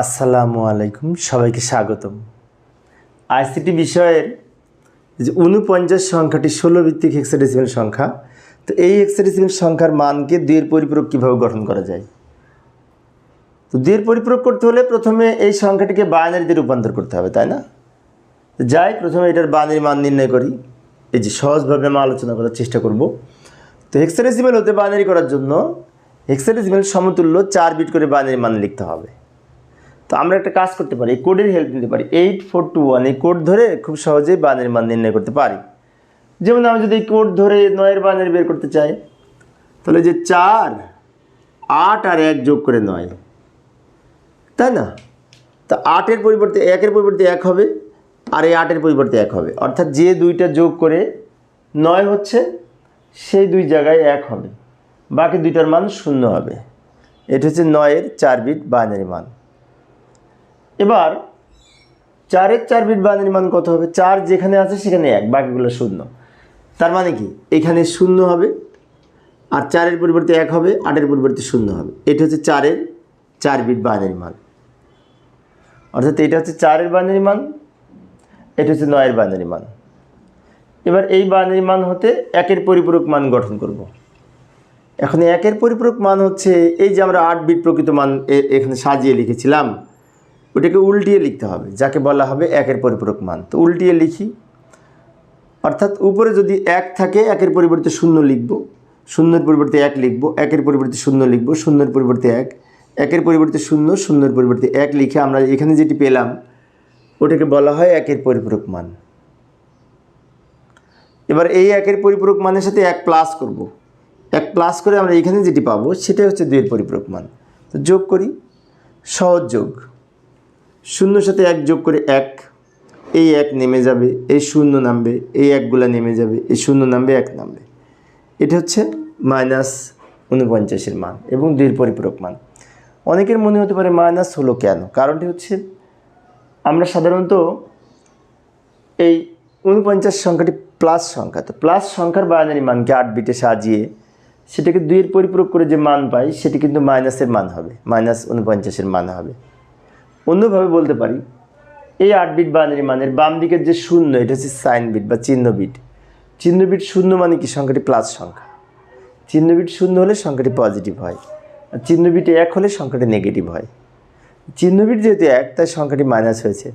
আসসালামু আলাইকুম, সবাইকে স্বাগতম। আইসিটি বিষয়ের যে উনপঞ্চাশ সংখ্যাটি ষোলো ভিত্তিক হেক্সাডেসিমেল সংখ্যা, তো এই হেক্সাডেসিমেল সংখ্যার মানকে দুইয়ের পরিপূরক কীভাবে গঠন করা যায়? তো দুইয়ের পরিপূরক করতে হলে প্রথমে এই সংখ্যাটিকে বাইনারিতে রূপান্তর করতে হবে, তাই না? যাই, প্রথমে এটার বাইনারি মান নির্ণয় করি। এই যে সহজভাবে আমরা আলোচনা করার চেষ্টা করব। তো হেক্সাডেসিমেল হতে বাইনারি করার জন্য হেক্সাডেসিমেল সমতুল্য চার বিট করে বাইনারি মান লিখতে হবে। তো আমরা একটা কাজ করতে পারি, এই কোডের হেল্প নিতে পারি। এইট ফোর টু ওয়ান এই কোড ধরে খুব সহজেই বানের মান নির্ণয় করতে পারি। যেমন আমি যদি এই কোড ধরে নয়ের বানের বের করতে চাই, তাহলে যে চার, আট আর এক যোগ করে নয়, তাই না? তা আটের পরিবর্তে একের পরিবর্তে এক হবে আর এই আটের পরিবর্তে এক হবে। অর্থাৎ যে দুইটা যোগ করে নয় হচ্ছে, সেই দুই জায়গায় এক হবে। বাকি দুইটার মান শূন্য হবে। এটা হচ্ছে নয়ের চার বিট বাইনারি মান। এবার চারের চার বিট বাইনারি মান কত হবে? চার যেখানে আছে সেখানে এক, বাকিগুলো শূন্য। তার মানে কি? এখানে শূন্য হবে, আর চারের পরিবর্তে এক হবে, আটের পরিবর্তে শূন্য হবে। এটা হচ্ছে চারের চার বিট বাইনারি মান। অর্থাৎ এটা হচ্ছে চারের বাইনারি মান, এটা হচ্ছে নয়ের বাইনারি মান। এবার এই বাইনারি মান হতে একের পরিপূরক মান গঠন করব। এখন একের পরিপূরক মান হচ্ছে এই যে আমরা আট বিট প্রকৃত মান এখানে সাজিয়ে লিখেছিলাম ওটাকে উল্টিয়ে লিখতে হবে, যাকে বলা হবে একের পরিপূরক মান। তো উল্টিয়ে লিখি, অর্থাৎ উপরে যদি এক থাকে, একের পরিবর্তে শূন্য লিখব, শূন্যের পরিবর্তে এক লিখব, একের পরিবর্তে শূন্য লিখব, শূন্যের পরিবর্তে এক, একের পরিবর্তে শূন্য, শূন্যের পরিবর্তে এক লিখে আমরা এখানে যেটি পেলাম, ওটাকে বলা হয় একের পরিপূরক মান। এবার এই একের পরিপূরক মানের সাথে এক প্লাস করব। এক প্লাস করে আমরা এখানে যেটি পাবো, সেটাই হচ্ছে দুইয়ের পরিপূরক মান। তো যোগ করি, সহজ যোগ। শূন্যর সাথে এক যোগ করে এক, এই এক নেমে যাবে, এই শূন্য নামবে, এই একগুলা নেমে যাবে, এই শূন্য নামবে, এক নামবে। এটা হচ্ছে মাইনাস উনপঞ্চাশের মান এবং দুইয়ের পরিপূরক মান। অনেকের মনে হতে পারে মাইনাস হলো কেন? কারণটি হচ্ছে আমরা সাধারণত এই উনপঞ্চাশ সংখ্যাটি প্লাস সংখ্যা, তো প্লাস সংখ্যার বাইনারি মানকে আট বিটে সাজিয়ে সেটাকে দুইয়ের পরিপূরক করে যে মান পাই, সেটি কিন্তু মাইনাসের মান হবে, মাইনাস উনপঞ্চাশের মান হবে। অন্যভাবে বলতে পারি, এই আট বিট বাইনারি মানের বাম দিকের যে শূন্য, এটা হচ্ছে সাইন বিট বা চিহ্ন বিট। চিহ্ন বিট শূন্য মানে কি? সংখ্যাটি প্লাস সংখ্যা। চিহ্ন বিট শূন্য হলে সংখ্যাটি পজিটিভ হয়। আর চিহ্ন বিট এক হলে সংখ্যাটি নেগেটিভ হয়। চিহ্ন বিট যেহেতু এক, তাই সংখ্যাটি মাইনাস হয়েছে।